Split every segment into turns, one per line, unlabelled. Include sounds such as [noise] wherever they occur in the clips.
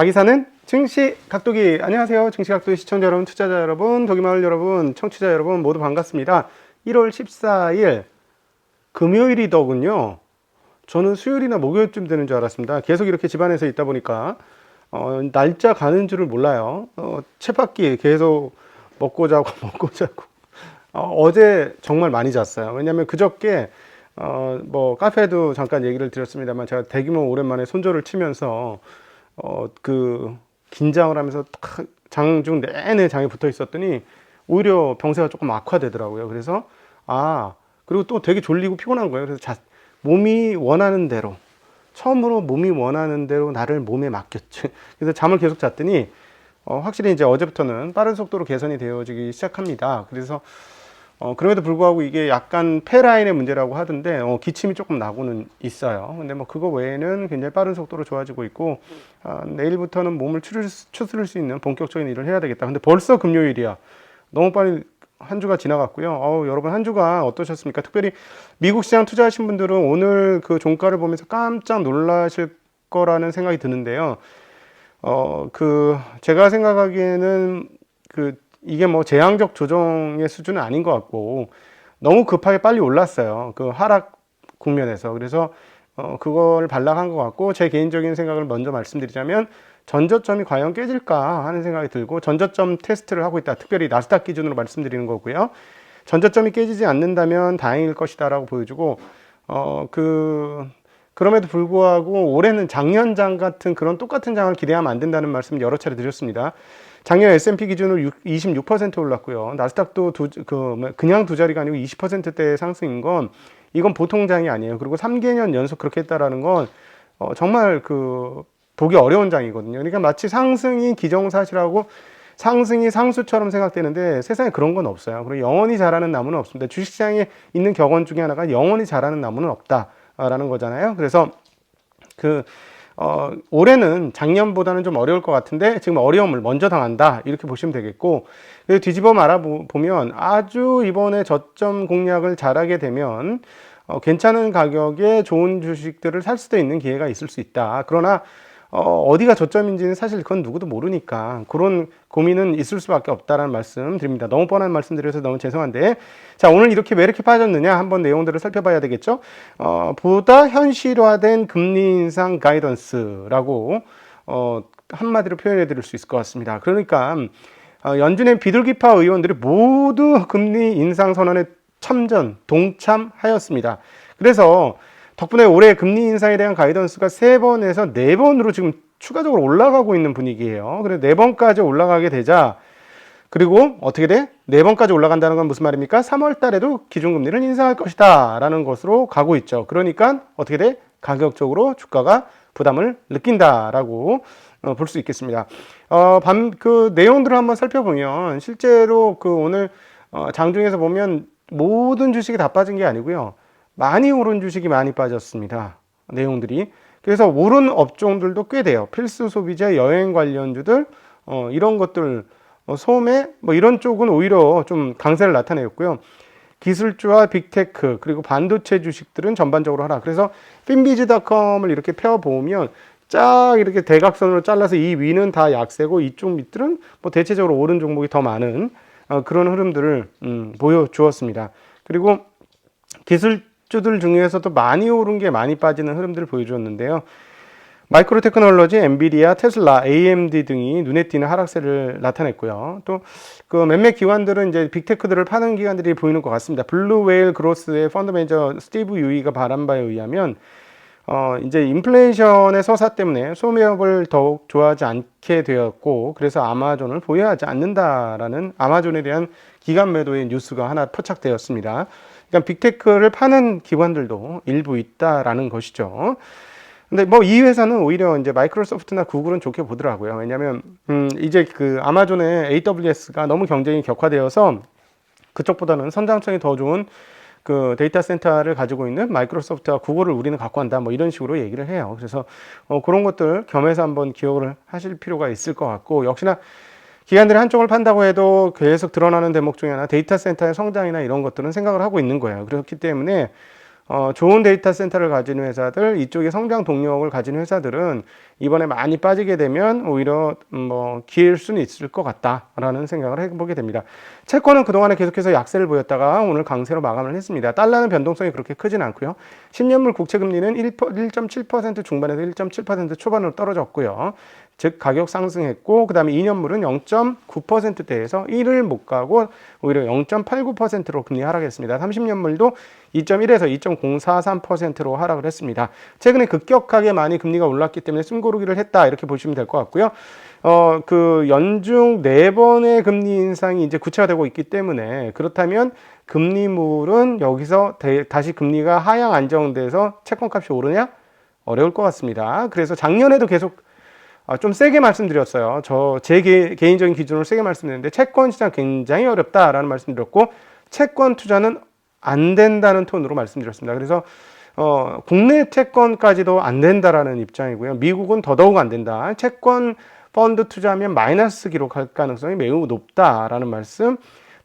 가기사는 증시 각도기. 안녕하세요. 증시 각도기 시청자 여러분 투자자 여러분 도기마을 여러분 청취자 여러분 모두 반갑습니다. 1월 14일 금요일이더군요. 저는 수요일이나 목요일쯤 되는 줄 알았습니다. 계속 이렇게 집안에서 있다 보니까 어, 날짜 가는 줄을 몰라요. 어, 쳇바퀴 계속 먹고 자고 [laughs] 먹고 자고. 어, 제 정말 많이 잤어요. 왜냐면 그저께 어, 뭐 카페도 잠깐 얘기를 드렸습니다만 제가 대규모 오랜만에 손절을 치면서 어, 그 긴장을 하면서 탁 장중 내내 장에 붙어 있었더니 오히려 병세가 조금 악화되더라고요. 그래서 아 그리고 또 되게 졸리고 피곤한 거예요. 그래서 자, 몸이 원하는 대로 처음으로 몸이 원하는 대로 나를 몸에 맡겼죠. [laughs] 그래서 잠을 계속 잤더니 어, 확실히 이제 어제부터는 빠른 속도로 개선이 되어지기 시작합니다. 그래서 어, 그럼에도 불구하고 이게 약간 폐라인의 문제라고 하던데 어, 기침이 조금 나고는 있어요. 근데 뭐 그거 외에는 굉장히 빠른 속도로 좋아지고 있고 아, 내일부터는 몸을 추스를, 수- 추스를 수 있는 본격적인 일을 해야 되겠다. 근데 벌써 금요일이야. 너무 빨리 한 주가 지나갔고요. 어우, 여러분 한 주가 어떠셨습니까? 특별히 미국 시장 투자하신 분들은 오늘 그 종가를 보면서 깜짝 놀라실 거라는 생각이 드는데요. 어, 그, 제가 생각하기에는 그, 이게 뭐 재앙적 조정의 수준은 아닌 것 같고, 너무 급하게 빨리 올랐어요. 그 하락 국면에서. 그래서, 어, 그걸 반락한 것 같고, 제 개인적인 생각을 먼저 말씀드리자면, 전저점이 과연 깨질까 하는 생각이 들고, 전저점 테스트를 하고 있다. 특별히 나스닥 기준으로 말씀드리는 거고요. 전저점이 깨지지 않는다면 다행일 것이다라고 보여주고, 어, 그, 그럼에도 불구하고 올해는 작년장 같은 그런 똑같은 장을 기대하면 안 된다는 말씀 여러 차례 드렸습니다. 작년 S&P 기준으로 6, 26% 올랐고요. 나스닥도 두, 그 뭐, 그냥 두 자리가 아니고 20%대의 상승인 건 이건 보통 장이 아니에요. 그리고 3개년 연속 그렇게 했다라는 건 어, 정말 그 보기 어려운 장이거든요. 그러니까 마치 상승이 기정사실하고 상승이 상수처럼 생각되는데 세상에 그런 건 없어요. 그리고 영원히 자라는 나무는 없습니다. 주식시장에 있는 격언 중에 하나가 영원히 자라는 나무는 없다라는 거잖아요. 그래서 그 어, 올해는 작년보다는 좀 어려울 것 같은데 지금 어려움을 먼저 당한다 이렇게 보시면 되겠고 뒤집어 말아보면 아주 이번에 저점 공략을 잘하게 되면 어, 괜찮은 가격에 좋은 주식들을 살 수도 있는 기회가 있을 수 있다. 그러나 어, 어디가 저점인지는 사실 그건 누구도 모르니까 그런 고민은 있을 수밖에 없다라는 말씀 드립니다. 너무 뻔한 말씀 드려서 너무 죄송한데 자 오늘 이렇게 왜 이렇게 빠졌느냐 한번 내용들을 살펴봐야 되겠죠. 어, 보다 현실화된 금리 인상 가이던스라고 어, 한마디로 표현해 드릴 수 있을 것 같습니다. 그러니까 어, 연준의 비둘기파 의원들이 모두 금리 인상 선언에 참전 동참하였습니다. 그래서 덕분에 올해 금리 인상에 대한 가이던스가 세 번에서 네 번으로 지금 추가적으로 올라가고 있는 분위기예요. 그래서 네 번까지 올라가게 되자 그리고 어떻게 돼? 네 번까지 올라간다는 건 무슨 말입니까? 3월 달에도 기준금리를 인상할 것이다 라는 것으로 가고 있죠. 그러니까 어떻게 돼? 가격적으로 주가가 부담을 느낀다라고 어, 볼 수 있겠습니다. 어, 밤, 그 내용들을 한번 살펴보면 실제로 그 오늘 어, 장중에서 보면 모든 주식이 다 빠진 게 아니고요. 많이 오른 주식이 많이 빠졌습니다. 내용들이. 그래서 오른 업종들도 꽤 돼요. 필수 소비재, 여행 관련주들, 어, 이런 것들, 어, 소매, 뭐 이런 쪽은 오히려 좀 강세를 나타내었고요. 기술주와 빅테크, 그리고 반도체 주식들은 전반적으로 하라. 그래서 핀비즈닷컴을 이렇게 펴보면 쫙 이렇게 대각선으로 잘라서 이 위는 다 약세고 이쪽 밑들은 뭐 대체적으로 오른 종목이 더 많은 어, 그런 흐름들을 음, 보여주었습니다. 그리고 기술 주들 중에서도 많이 오른 게 많이 빠지는 흐름들을 보여주었는데요. 마이크로 테크놀로지, 엔비디아, 테슬라, AMD 등이 눈에 띄는 하락세를 나타냈고요. 또 그 몇몇 기관들은 이제 빅테크들을 파는 기관들이 보이는 것 같습니다. 블루웨일 그로스의 펀드 매니저 스티브 유이가 바란 바에 의하면 어 이제 인플레이션의 서사 때문에 소매업을 더욱 좋아하지 않게 되었고 그래서 아마존을 보유하지 않는다라는 아마존에 대한 기간 매도의 뉴스가 하나 포착되었습니다. 그러니까 빅테크를 파는 기관들도 일부 있다라는 것이죠. 근데 뭐 이 회사는 오히려 이제 마이크로소프트나 구글은 좋게 보더라고요. 왜냐하면 음 이제 그 아마존의 AWS가 너무 경쟁이 격화되어서 그쪽보다는 선장성이 더 좋은 그 데이터 센터를 가지고 있는 마이크로소프트와 구글을 우리는 갖고 간다 뭐 이런 식으로 얘기를 해요. 그래서 어 그런 것들 겸해서 한번 기억을 하실 필요가 있을 것 같고 역시나 기관들이 한쪽을 판다고 해도 계속 드러나는 대목 중에 하나 데이터 센터의 성장이나 이런 것들은 생각을 하고 있는 거예요. 그렇기 때문에 어, 좋은 데이터 센터를 가진 회사들, 이쪽에 성장 동력을 가진 회사들은 이번에 많이 빠지게 되면 오히려 음, 뭐 기회일 수는 있을 것 같다라는 생각을 해보게 됩니다. 채권은 그동안에 계속해서 약세를 보였다가 오늘 강세로 마감을 했습니다. 달러는 변동성이 그렇게 크진 않고요. 10년물 국채 금리는 1.7% 중반에서 1.7% 초반으로 떨어졌고요. 즉 가격 상승했고 그다음에 2년물은 0.9%대에서 1을 못 가고 오히려 0.89%로 금리 하락했습니다. 30년물도 2.1에서 2.043%로 하락을 했습니다. 최근에 급격하게 많이 금리가 올랐기 때문에 숨고르기를 했다 이렇게 보시면 될 것 같고요. 어, 그 연중 네 번의 금리 인상이 이제 구체화되고 있기 때문에 그렇다면 금리물은 여기서 대, 다시 금리가 하향 안정돼서 채권값이 오르냐? 어려울 것 같습니다. 그래서 작년에도 계속 아, 좀 세게 말씀드렸어요. 저 제 개인적인 기준으로 세게 말씀드렸는데 채권 시장 굉장히 어렵다라는 말씀드렸고 채권 투자는 안 된다는 톤으로 말씀드렸습니다. 그래서 어, 국내 채권까지도 안 된다라는 입장이고요. 미국은 더더욱 안 된다. 채권 펀드 투자하면 마이너스 기록할 가능성이 매우 높다라는 말씀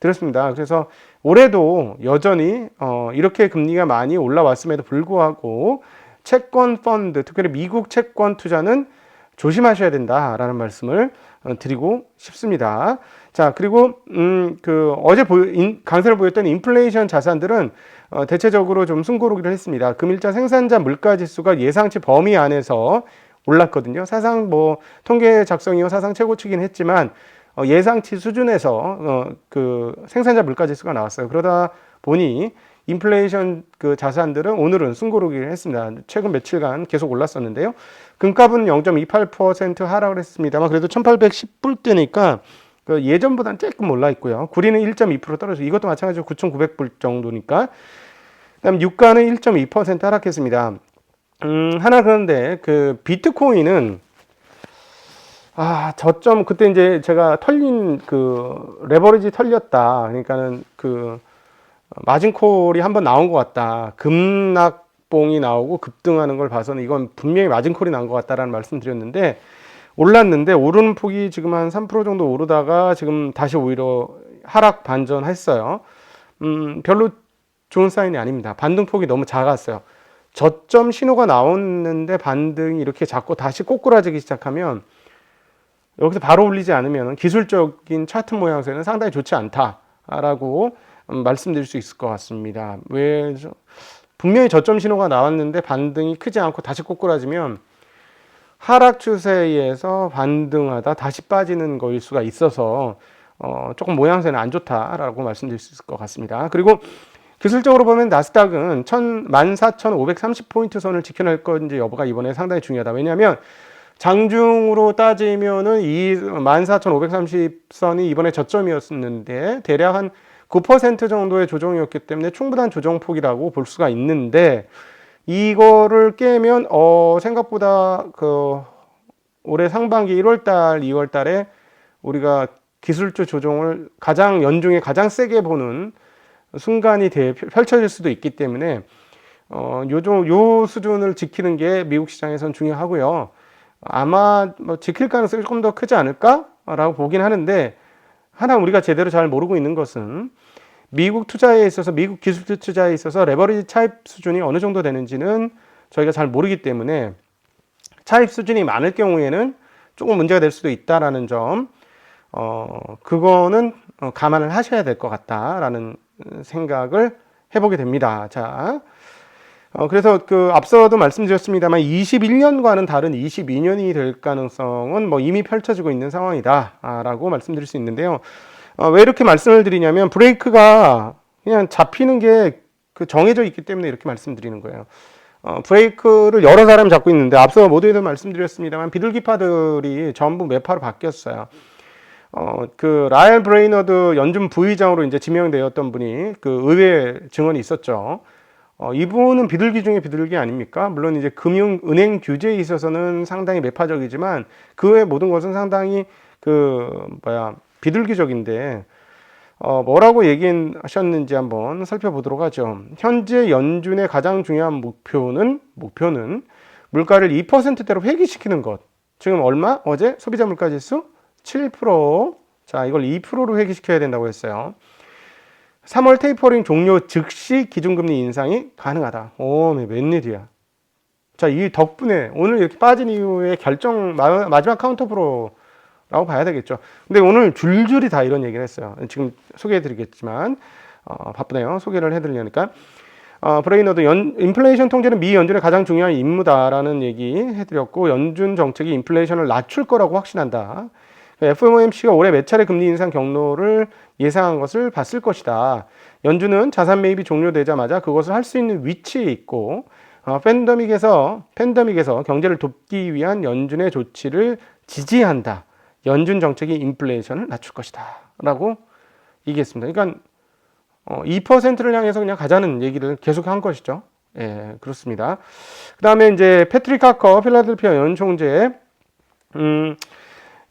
드렸습니다. 그래서 올해도 여전히 어, 이렇게 금리가 많이 올라왔음에도 불구하고 채권 펀드, 특별히 미국 채권 투자는 조심하셔야 된다라는 말씀을 어, 드리고 싶습니다. 자, 그리고 음, 그 어제 보여, 인, 강세를 보였던 인플레이션 자산들은 어, 대체적으로 좀 숨고르기를 했습니다. 금일자 생산자 물가 지수가 예상치 범위 안에서 올랐거든요. 사상 뭐 통계 작성이요 사상 최고치긴 했지만 어, 예상치 수준에서 어, 그 생산자 물가 지수가 나왔어요. 그러다 보니 인플레이션 그 자산들은 오늘은 숨고르기를 했습니다. 최근 며칠간 계속 올랐었는데요. 금값은 0.28% 하락을 했습니다만 그래도 1810불대니까 그 예전보다는 조금 올라 있고요. 구리는 1.2% 떨어져. 이것도 마찬가지로 9,900불 정도니까. 그다음 유가는 1.2% 하락했습니다. 음, 하나 그런데 그 비트코인은 아, 저점 그때 이제 제가 털린 그 레버리지 털렸다. 그러니까는 그 마진콜이 한번 나온 것 같다. 급락 봉이 나오고 급등하는 걸 봐서는 이건 분명히 마진콜이 나온 것 같다라는 말씀 드렸는데 올랐는데 오르는 폭이 지금 한 3% 정도 오르다가 지금 다시 오히려 하락 반전했어요. 음, 별로 좋은 사인이 아닙니다. 반등폭이 너무 작았어요. 저점 신호가 나왔는데 반등이 이렇게 작고 다시 꼬꾸라지기 시작하면 여기서 바로 올리지 않으면 기술적인 차트 모양새는 상당히 좋지 않다라고 음, 말씀드릴 수 있을 것 같습니다. 왜 분명히 저점 신호가 나왔는데 반등이 크지 않고 다시 꼬꾸라지면 하락 추세에서 반등하다 다시 빠지는 거일 수가 있어서 어, 조금 모양새는 안 좋다라고 말씀드릴 수 있을 것 같습니다. 그리고 기술적으로 보면 나스닥은 14,530포인트 선을 지켜낼 건지 여부가 이번에 상당히 중요하다. 왜냐하면 장중으로 따지면은 이 14,530선이 이번에 저점이었는데 대략 한 9% 정도의 조정이었기 때문에 충분한 조정폭이라고 볼 수가 있는데 이거를 깨면 어 생각보다 그 올해 상반기 1월 달, 2월 달에 우리가 기술주 조정을 가장 연중에 가장 세게 보는 순간이 대, 펼쳐질 수도 있기 때문에 어, 요정, 요 수준을 지키는 게 미국 시장에선 중요하고요. 아마 뭐 지킬 가능성이 조금 더 크지 않을까라고 보긴 하는데 하나 우리가 제대로 잘 모르고 있는 것은 미국 투자에 있어서 미국 기술 투자에 있어서 레버리지 차입 수준이 어느 정도 되는지는 저희가 잘 모르기 때문에 차입 수준이 많을 경우에는 조금 문제가 될 수도 있다라는 점, 어, 그거는 어, 감안을 하셔야 될 것 같다라는 생각을 해보게 됩니다. 자, 어, 그래서 그 앞서도 말씀드렸습니다만 21년과는 다른 22년이 될 가능성은 뭐 이미 펼쳐지고 있는 상황이다라고 말씀드릴 수 있는데요. 어, 왜 이렇게 말씀을 드리냐면 브레이크가 그냥 잡히는 게 그 정해져 있기 때문에 이렇게 말씀드리는 거예요. 어, 브레이크를 여러 사람이 잡고 있는데 앞서 모두에도 말씀드렸습니다만 비둘기파들이 전부 매파로 바뀌었어요. 어, 그 라이언 브레이너드 연준 부의장으로 이제 지명되었던 분이 그 의회 증언이 있었죠. 어, 이분은 비둘기 중에 비둘기 아닙니까? 물론 이제 금융, 은행 규제에 있어서는 상당히 매파적이지만 그 외 모든 것은 상당히 그, 뭐야, 비둘기적인데, 어, 뭐라고 얘기하셨는지 한번 살펴보도록 하죠. 현재 연준의 가장 중요한 목표는, 목표는 물가를 2%대로 회귀시키는 것. 지금 얼마? 어제 소비자 물가 지수 7%. 자, 이걸 2%로 회귀시켜야 된다고 했어요. 3월 테이퍼링 종료 즉시 기준금리 인상이 가능하다. 오, 네, 웬일이야. 자, 이 덕분에 오늘 이렇게 빠진 이후에 결정 마, 마지막 카운터 프로 라고 봐야 되겠죠. 근데 오늘 줄줄이 다 이런 얘기를 했어요. 지금 소개해 드리겠지만 어, 바쁘네요. 소개를 해 드리려니까. 어, 브레이너도 연, 인플레이션 통제는 미 연준의 가장 중요한 임무다라는 얘기 해드렸고 연준 정책이 인플레이션을 낮출 거라고 확신한다. FOMC가 올해 몇 차례 금리 인상 경로를 예상한 것을 봤을 것이다. 연준은 자산 매입이 종료되자마자 그것을 할 수 있는 위치에 있고 어, 팬데믹에서 팬데믹에서 경제를 돕기 위한 연준의 조치를 지지한다. 연준 정책이 인플레이션을 낮출 것이다라고 얘기했습니다. 그러니까 어, 2%를 향해서 그냥 가자는 얘기를 계속 한 것이죠. 예, 그렇습니다. 그 다음에 이제 패트릭 카커 필라델피아 연총재, 음,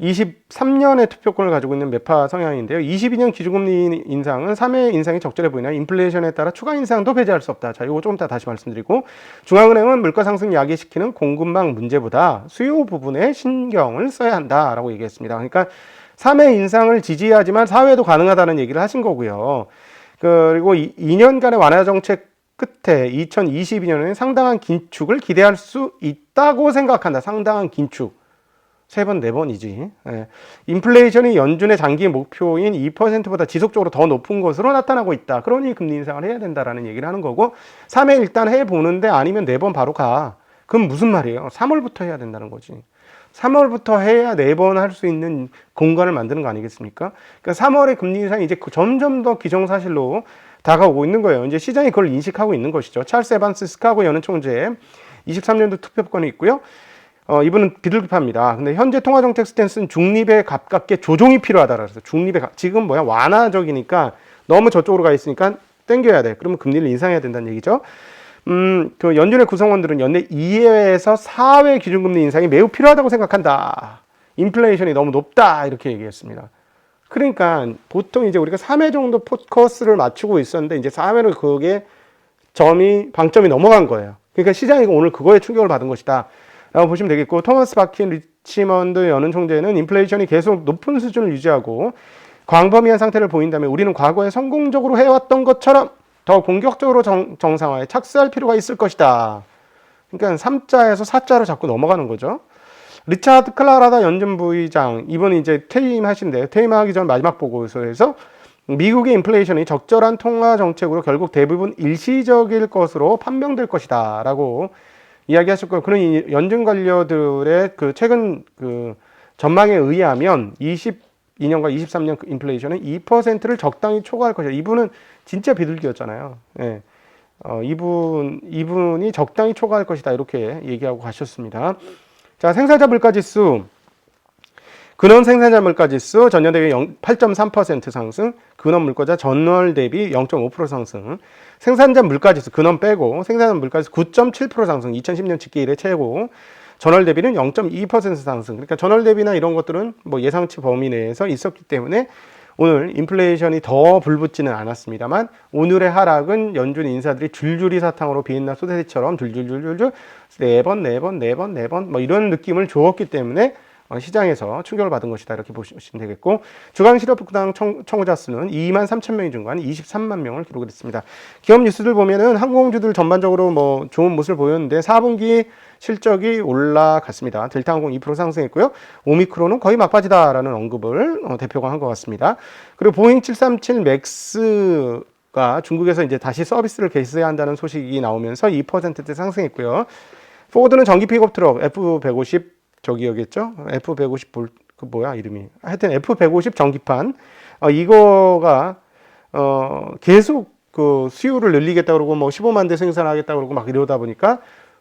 23년의 투표권을 가지고 있는 매파 성향인데요. 22년 기준금리 인상은 3회 인상이 적절해 보이나 인플레이션에 따라 추가 인상도 배제할 수 없다. 자, 이거 조금 이따 다시 말씀드리고 중앙은행은 물가 상승 야기시키는 공급망 문제보다 수요 부분에 신경을 써야 한다라고 얘기했습니다. 그러니까 3회 인상을 지지하지만 4회도 가능하다는 얘기를 하신 거고요. 그리고 2년간의 완화 정책 끝에 2022년에는 상당한 긴축을 기대할 수 있다고 생각한다. 상당한 긴축. 세 번, 네 번이지. 예. 인플레이션이 연준의 장기 목표인 2%보다 지속적으로 더 높은 것으로 나타나고 있다. 그러니 금리 인상을 해야 된다라는 얘기를 하는 거고, 3회 일단 해보는데 아니면 네 번 바로 가. 그럼 무슨 말이에요? 3월부터 해야 된다는 거지. 3월부터 해야 네 번 할 수 있는 공간을 만드는 거 아니겠습니까? 그러니까 3월에 금리 인상이 이제 점점 더 기정사실로 다가오고 있는 거예요. 이제 시장이 그걸 인식하고 있는 것이죠. 찰스 에반스 스카고 연은 총재 23년도 투표권이 있고요. 어, 이분은 비둘기파입니다. 근데 현재 통화정책 스탠스는 중립에 가깝게 조종이 필요하다. 그래서 중립에, 가, 지금 뭐야, 완화적이니까 너무 저쪽으로 가 있으니까 땡겨야 돼. 그러면 금리를 인상해야 된다는 얘기죠. 음, 그 연준의 구성원들은 연내 2회에서 4회 기준금리 인상이 매우 필요하다고 생각한다. 인플레이션이 너무 높다. 이렇게 얘기했습니다. 그러니까 보통 이제 우리가 3회 정도 포커스를 맞추고 있었는데 이제 4회는 그게 점이, 방점이 넘어간 거예요. 그러니까 시장이 오늘 그거에 충격을 받은 것이다. 라고 보시면 되겠고 토마스 바킨 리치먼드 연은 총재는 인플레이션이 계속 높은 수준을 유지하고 광범위한 상태를 보인다면 우리는 과거에 성공적으로 해왔던 것처럼 더 공격적으로 정, 정상화에 착수할 필요가 있을 것이다. 그러니까 3자에서 4자로 자꾸 넘어가는 거죠. 리차드 클라라다 연준 부의장 이번 이제 퇴임하신대요. 퇴임하기 전 마지막 보고서에서 미국의 인플레이션이 적절한 통화 정책으로 결국 대부분 일시적일 것으로 판명될 것이다라고 이야기하실 거예요. 그런 연준 관료들의 그 최근 그 전망에 의하면 22년과 23년 그 인플레이션은 2%를 적당히 초과할 것이다. 이분은 진짜 비둘기였잖아요. 예. 어, 이분, 이분이 적당히 초과할 것이다. 이렇게 얘기하고 가셨습니다. 자, 생산자 물가 지수. 근원 생산자 물가 지수 전년 대비 8.3% 상승, 근원 물가자 전월 대비 0.5% 상승, 생산자 물가 지수 근원 빼고 생산자 물가 지수 9.7% 상승, 2010년 집계 이래 최고, 전월 대비는 0.2% 상승. 그러니까 전월 대비나 이런 것들은 뭐 예상치 범위 내에서 있었기 때문에 오늘 인플레이션이 더 불붙지는 않았습니다만 오늘의 하락은 연준 인사들이 줄줄이 사탕으로 비엔나 소세지처럼 줄줄줄줄줄 네 번, 네 번, 네 번, 네 번 뭐 이런 느낌을 주었기 때문에 어, 시장에서 충격을 받은 것이다 이렇게 보시면 되겠고 주간 실업부당 청구자 수는 2만 3천 명이 증가한 23만 명을 기록했습니다. 기업 뉴스들 보면은 항공주들 전반적으로 뭐 좋은 모습을 보였는데 4분기 실적이 올라갔습니다. 델타항공 2% 상승했고요. 오미크론은 거의 막바지다라는 언급을 어, 대표가 한 것 같습니다. 그리고 보잉 737 맥스 가 중국에서 이제 다시 서비스를 개시해야 한다는 소식이 나오면서 2%대 상승했고요. 포드는 전기 픽업 트럭 F150 저기여겠죠? F150 볼, 그 뭐야, 이름이. 하여튼 F150 전기판. 어, 이거가, 어, 계속 그 수요를 늘리겠다 그러고 뭐 15만 대 생산하겠다 그러고 막 이러다 보니까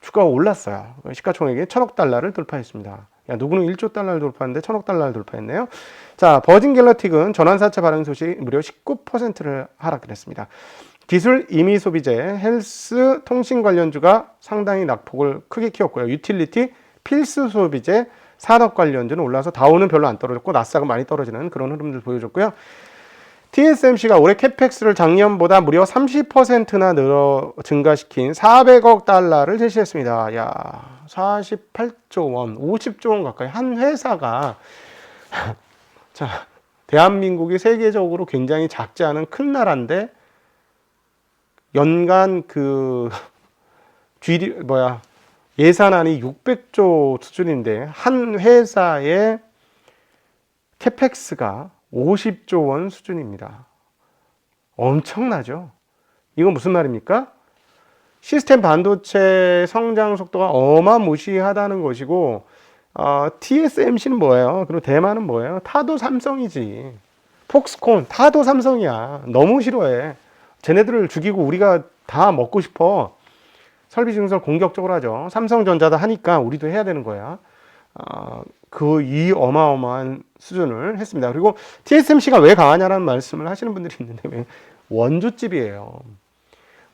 주가가 올랐어요. 시가총액이 천억 달러를 돌파했습니다. 야, 누구는 1조 달러를 돌파했는데 천억 달러를 돌파했네요. 자, 버진 갤러틱은 전환사채 발행 소식 무려 19%를 하락했습니다. 기술 임의 소비재, 헬스, 통신 관련주가 상당히 낙폭을 크게 키웠고요. 유틸리티, 필수 소비재, 산업 관련주는 올라서 다우는 별로 안 떨어졌고 나스닥은 많이 떨어지는 그런 흐름들 보여줬고요. TSMC가 올해 캐펙스를 작년보다 무려 30%나 늘어 증가시킨 400억 달러를 제시했습니다. 야, 48조 원, 50조 원 가까이 한 회사가 [laughs] 자 대한민국이 세계적으로 굉장히 작지 않은 큰 나라인데 연간 그 [laughs] GD 뭐야 예산안이 600조 수준인데 한 회사의 캐펙스가 50조 원 수준입니다. 엄청나죠? 이건 무슨 말입니까? 시스템 반도체 성장 속도가 어마무시하다는 것이고 어, TSMC는 뭐예요? 그리고 대만은 뭐예요? 타도 삼성이지. 폭스콘 타도 삼성이야. 너무 싫어해. 쟤네들을 죽이고 우리가 다 먹고 싶어. 설비 증설 공격적으로 하죠. 삼성전자다 하니까 우리도 해야 되는 거야. 어, 그이 어마어마한 수준을 했습니다. 그리고 TSMC가 왜 강하냐라는 말씀을 하시는 분들이 있는데 왜 원조집이에요.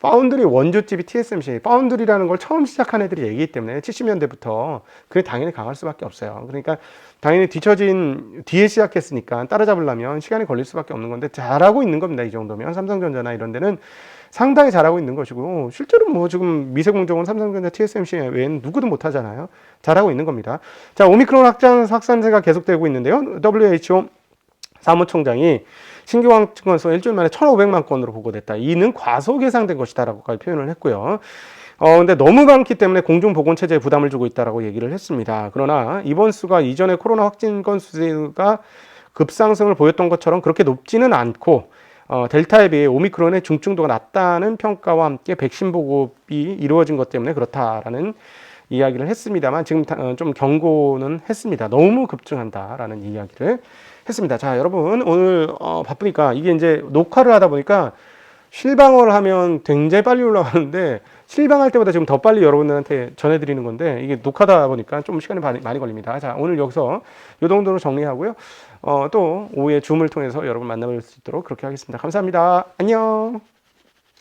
파운드리 원조집이 TSMC, 파운드리라는 걸 처음 시작한 애들이 얘기기 때문에 70년대부터 그게 당연히 강할 수밖에 없어요. 그러니까 당연히 뒤처진 뒤에 시작했으니까 따라잡으려면 시간이 걸릴 수밖에 없는 건데 잘하고 있는 겁니다. 이 정도면 삼성전자나 이런 데는 상당히 잘하고 있는 것이고 실제로 뭐 지금 미세공정은 삼성전자, TSMC 외에는 누구도 못 하잖아요. 잘하고 있는 겁니다. 자 오미크론 확장 확산세가 계속되고 있는데요. WHO 사무총장이 신규 확진 건수가 일주일 만에 1,500만 건으로 보고됐다. 이는 과소 계상된 것이다라고까지 표현을 했고요. 어, 근데 너무 많기 때문에 공중보건 체제에 부담을 주고 있다라고 얘기를 했습니다. 그러나 이번 수가 이전에 코로나 확진 건수가 급상승을 보였던 것처럼 그렇게 높지는 않고 어, 델타에 비해 오미크론의 중증도가 낮다는 평가와 함께 백신 보급이 이루어진 것 때문에 그렇다라는 이야기를 했습니다만 지금 다- 어, 좀 경고는 했습니다. 너무 급증한다라는 이야기를 했습니다. 자, 여러분 오늘 어, 바쁘니까 이게 이제 녹화를 하다 보니까 실방어를 하면 굉장히 빨리 올라가는데 실방할 때보다 지금 더 빨리 여러분들한테 전해드리는 건데 이게 녹화다 보니까 좀 시간이 많이, 걸립니다. 자, 오늘 여기서 이 정도로 정리하고요. 어, 또 오후에 줌을 통해서 여러분 만나볼 수 있도록 그렇게 하겠습니다. 감사합니다. 안녕.